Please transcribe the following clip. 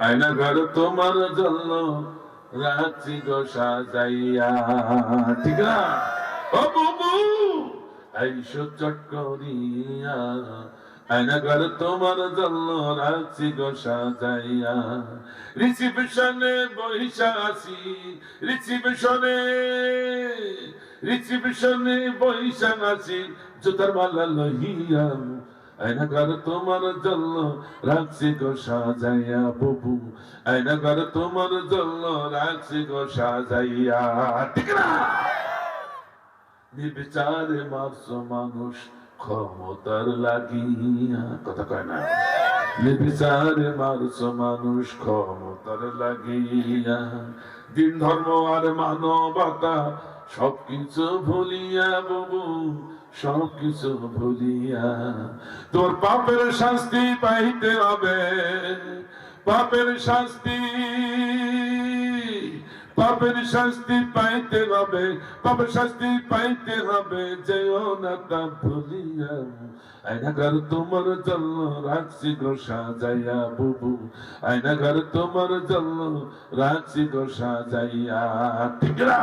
আয়না ঘর তোমার জন্য রাখছি গো সাজাইয়া। ঠিক না? আয়না তোমার রিসিপশনে বহিষা রিসিপশনে রিসিপশনে বহিষা আছি জুতার মালা তোমার জন্য রাখছি গো, সাজাইয়া তোমার জন্য রাখছি গো, সাজাইয়া। ঠিক না? নির্বিচারে মানুষ, ক্ষমতার লাগিয়া। কথা কয় না? নির্বিচারে মারছো মানুষ, ক্ষমতার লাগিয়া। দিন ধর্ম আর মানবতা সবকিছু ভুলিয়া বাবু, সবকিছু ভুলিয়া। তোর পাপের শাস্তি পাইতে হবে, পাপের শাস্তি। পাপের শাস্তি পাইতে হবে, পাপের শাস্তি পাইতে হবে, যেও না তা ভুলিয়া। আয়নাঘর তোমার জন্য রাখছি গো সাজাইয়া বুবু, আয়নাঘর তোমার জন্য রাখছি গো সাজাইয়া। ঠিক না